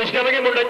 ਪੇਸ਼ ਕਰਾਂਗੇ ਮੁੰਡਾ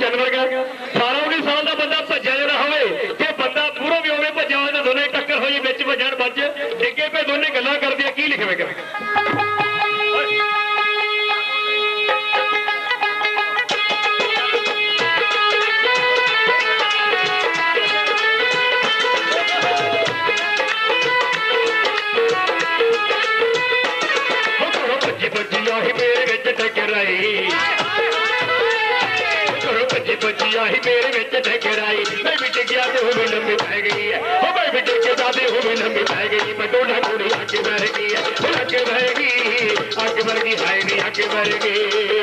ਘਰੋਂ ਆਹੀ ਮੇਰੇ ਵਿੱਚ ਟਕਰਾਈ ਮੈਂ ਵੀ ਡਿੱਗਿਆ ਤੇ ਉਹ ਵੀ ਲੰਮੀ ਪੈ ਗਈ ਹੈ ਉਹ ਮੈਂ ਵੀ ਡਿੱਗ ਕੇ ਤੇ ਉਹ ਵੀ ਲੰਮੀ ਪੈ ਗਈ ਮੈਂ ਡੋਲਾ ਕੁੜੀ ਅੱਗ ਵਰਗੀ ਗਈ ਹੈ ਉਹ ਅੱਗ ਮਰ ਗਈ, ਅੱਗ ਮਰ ਗਈ ਹਾਏ ਨੀ, ਅੱਗ ਮਰ ਗਈ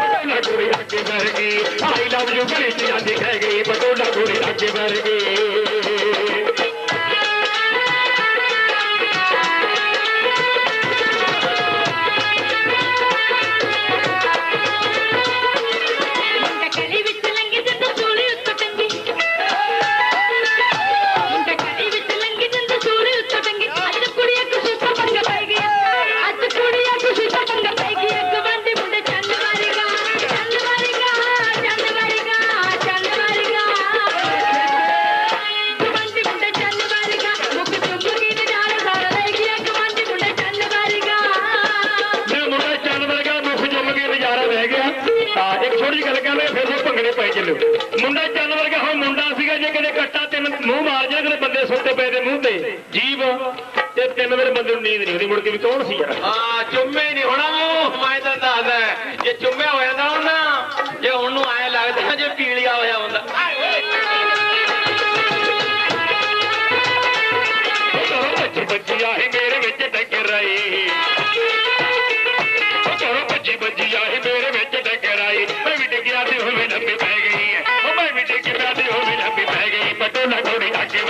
ਬਟੋਲਾ ਕੁੜੀ ਅੱਗ ਮਰ ਗਈ। ਆਈ ਲਵ ਯੂ, ਗਲੀ ਜਾਂਦੀ ਕਹਿ ਗਈ। ਬਟੋਲਾ ਕੁੜੀ ਅੱਗ ਮਰ ਚੰਨ ਵਰਗਾ ਹੁਣ ਮੁੰਡਾ ਸੀਗਾ ਜੇ ਕਦੇ ਕੱਟਾ ਤਿੰਨ ਮੂੰਹ ਮਾਰ ਜੇ ਕਦੇ ਬੰਦੇ ਸੁੱਤੇ ਪਏ ਦੇ ਮੂੰਹ ਤੇ। ਜੀਭ ਤੇ ਤਿੰਨ ਵੇਲੇ ਬੰਦੇ ਨੂੰ ਨੀਂਦ ਨਹੀਂ ਆਉਂਦੀ ਮੁੜ ਕੇ ਵੀ ਕੌਣ ਸੀ ਯਾਰ? ਹਾਂ ਚੁੰਮੇ ਨਹੀਂ ਹੋਣਾ ਮੈਂ ਤਾਂ ਦੱਸਦਾ ਜੇ ਚੁੰਮਿਆ ਹੋ ਜਾਂਦਾ ਹੁਣ ਨਾ ਜੇ ਹੁਣ ਨੂੰ ਐ ਲੱਗਦਾ ਜੇ ਪੀਲੀਆ ਹੋਇਆ ਹੁੰਦਾ। ਭੱਜੀ ਆਹੀ ਮੇਰੇ ਵਿੱਚ ਟਕਰਾਈ ਉਹ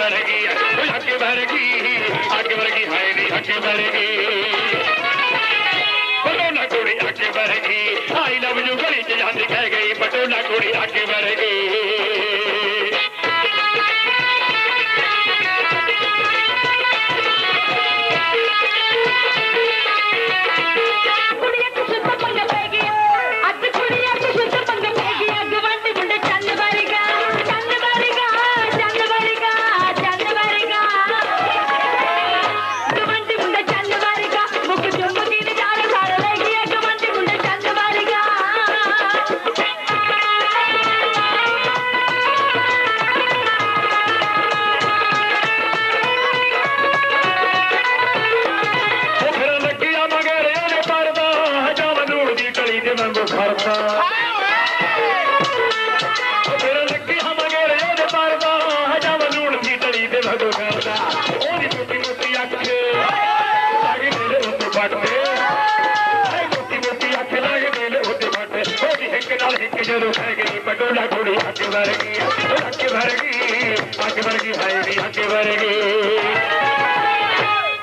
ਕੋੜੀ ਅੱਗੇ ਵਰ ਗਈ ਹੈ ਉਹ ਅੱਗੇ ਵਰਗੀ ਗਈ ਅੱਗੇ ਵਰ ਗਈ ਹਾਏ ਨੀ ਅੱਗੇ ਵਰ ਗਈ ਪਟੋਲਾ ਅੱਗੇ ਵਰ ਗਈ ਆਈ ਲਵ ਯੂ ਗਲੀ ਚ ਜਾਂਦੀ ਕਹਿ ਗਈ, ਪਟੋਲਾ ਕੁੜੀ ਅੱਗੇ ਵਰਗੀ। ਜਦੋਂ ਖੈ ਗਈ ਪਟੋਲਾ ਕੁੜੀ ਅੱਗ ਵਰ ਗਈ ਉਹ ਅੱਗ ਵਰ ਗਈ ਅੱਗ ਵਰ ਗਈ ਹਾਏ ਨੀ ਅੱਗ ਵਰ ਗਈ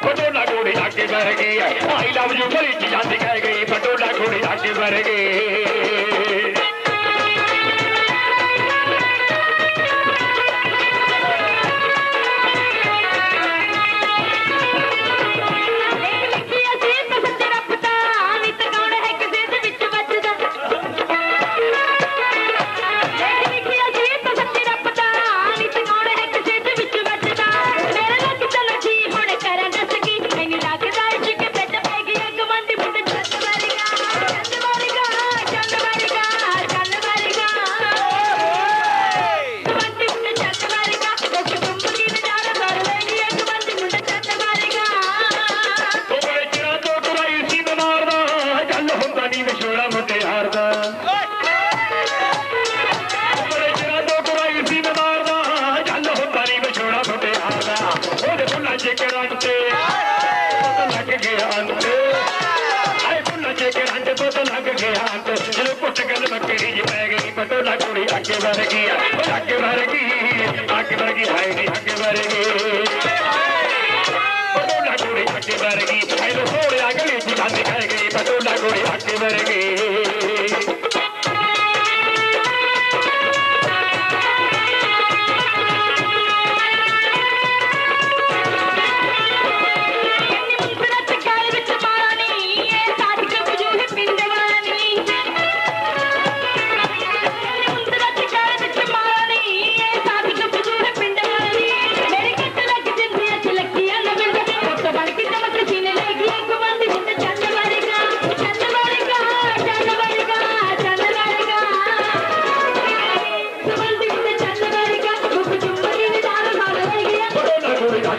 ਪਟੋਲਾ ਘੋੜੀ ਅੱਗੇ ਵਰ ਗਈ ਆਈ ਲਵ ਯੂ ਗਲੀ ਜਾਂਦੀ ਕਹਿ ਗਈ ਪਟੋਲਾ ਘੋੜੀ ਅੱਗੇ ਵਰ ਗਈ ਅੱਗੇ ਵਰਗੀ ਗਈ ਉਹ ਅੱਗੇ ਵਰਗੀ ਗਈ ਅੱਗੇ ਵਰ ਗਈ ਅੱਗੇ ਵਰ ਪਟੋਲਾ ਕੁੜੀ ਅੱਗੇ ਵਰ ਗਈ ਲੋ ਸੋਹਣਿਆ ਗਲੀ ਚ ਜਾਂਦੀ ਕਹਿ ਗਈ ਪਟੋਲਾ ਕੁੜੀ ਅੱਗੇ ਵਰਗੀ।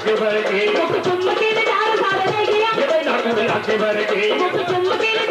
लाखे भर के चुम्बके में चार साल दे दिया ये भाई नाक में लाखे भर के चुम्बके में